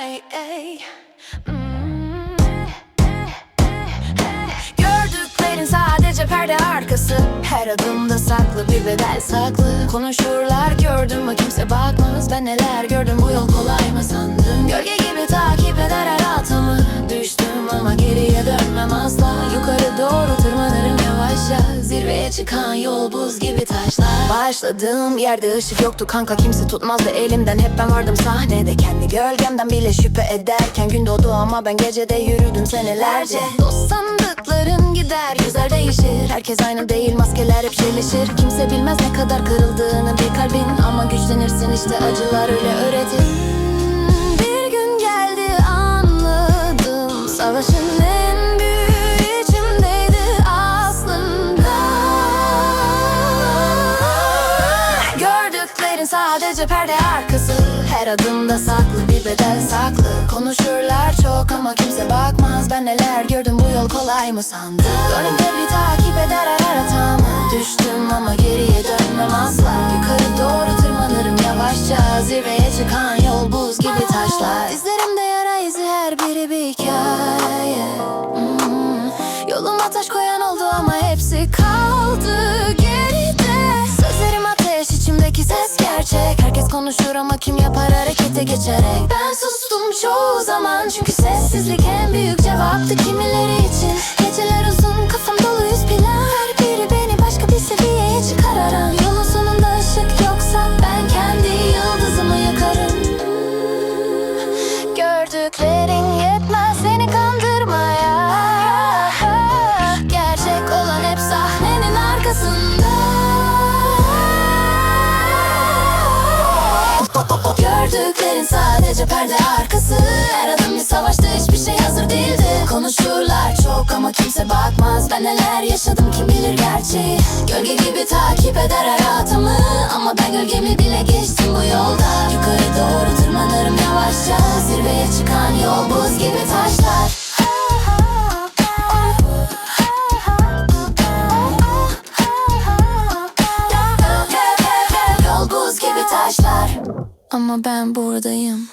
Ay, ay. Hmm. Gördüklerin sadece perde arkası Her adımda saklı bir bedel saklı Konuşurlar gördüm ama kimse bakmaz Ben neler gördüm bu yol çıkan yol buz gibi taşlar. Başladığım yerde ışık yoktu kanka Kimse tutmazdı elimden. Hep ben vardım sahnede Kendi gölgemden bile şüphe ederken. Gün doğdu ama ben gecede yürüdüm senelerce. Dost sandıkların gider yüzler değişir. Herkes aynı değil maskeler hep çelişir. Kimse bilmez ne kadar kırıldığını bir kalbin. Ama güçlenirsin işte acılar öyle öğretir Gördüklerin sadece perde arkası. Her adımda saklı bir bedel saklı. Konuşurlar çok ama kimse bakmaz. Ben neler gördüm bu yol kolay mı sandın? Gönlümde bir takip eder her hatamı. Düştüm ama geriye dönmem asla. Yukarı doğru tırmanırım yavaşça. Zirveye çıkan yol buz gibi taşlar. İzlerimde yara izi her biri bir hikaye. Hmm. Yoluma taş koyan oldu ama hepsi kaldı konuşur ama kim yapar harekete geçerek? Ben sustum çoğu zaman çünkü sessizlik en büyük cevaptı kimileri için. Geceler uzun kafam dolu yüz plan. Her biri beni başka bir seviyeye çıkararan Yolun sonunda ışık yoksa ben kendi yıldızımı yakarım. Gördüklerin yetmez seni kandırmaya. Gerçek olan hep sahnenin arkasında Gördüklerin sadece perde arkası. Her adım bir savaşta hiçbir şey hazır değildi. Konuşurlar çok ama kimse bakmaz. Ben neler yaşadım kim bilir gerçeği. Gölge gibi takip eder hayatımı. Ama ben gölgemi bile geçtim bu yolda. Yukarı doğru tırmanırım yavaşça. Zirveye Ama ben buradayım